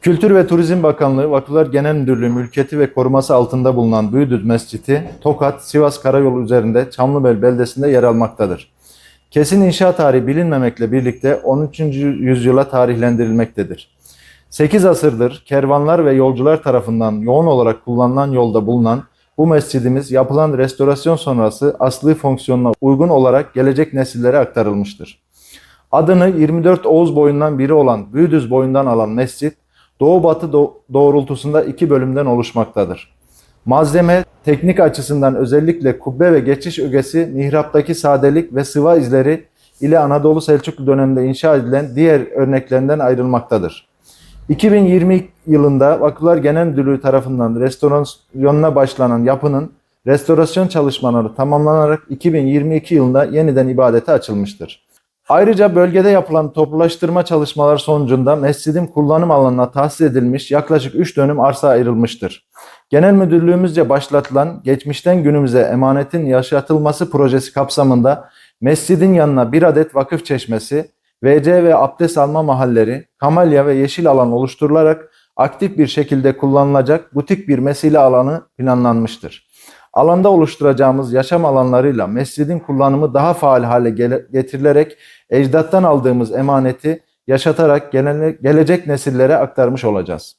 Kültür ve Turizm Bakanlığı Vakıflar Genel Müdürlüğü mülkiyeti ve koruması altında bulunan Büyüdüz Mescidi, Tokat, Sivas Karayolu üzerinde Çamlıbel beldesinde yer almaktadır. Kesin inşa tarihi bilinmemekle birlikte 13. yüzyıla tarihlendirilmektedir. 8 asırdır kervanlar ve yolcular tarafından yoğun olarak kullanılan yolda bulunan bu mescidimiz yapılan restorasyon sonrası asli fonksiyonuna uygun olarak gelecek nesillere aktarılmıştır. Adını 24 Oğuz boyundan biri olan Büyüdüz boyundan alan mescit, doğu-batı do- doğrultusunda iki bölümden oluşmaktadır. Malzeme teknik açısından özellikle kubbe ve geçiş ögesi, mihraptaki sadelik ve sıva izleri ile Anadolu Selçuklu döneminde inşa edilen diğer örneklerinden ayrılmaktadır. 2020 yılında Vakıflar Genel Müdürlüğü tarafından restorasyonuna başlanan yapının restorasyon çalışmaları tamamlanarak 2022 yılında yeniden ibadete açılmıştır. Ayrıca bölgede yapılan toplulaştırma çalışmaları sonucunda mescidin kullanım alanına tahsis edilmiş yaklaşık 3 dönüm arsa ayrılmıştır. Genel Müdürlüğümüzce başlatılan geçmişten günümüze emanetin yaşatılması projesi kapsamında mescidin yanına bir adet vakıf çeşmesi, WC ve abdest alma mahalleri, kamelya ve yeşil alan oluşturularak aktif bir şekilde kullanılacak butik bir mesile alanı planlanmıştır. Alanda oluşturacağımız yaşam alanlarıyla mescidin kullanımı daha faal hale getirilerek ecdattan aldığımız emaneti yaşatarak gele- gelecek nesillere aktarmış olacağız.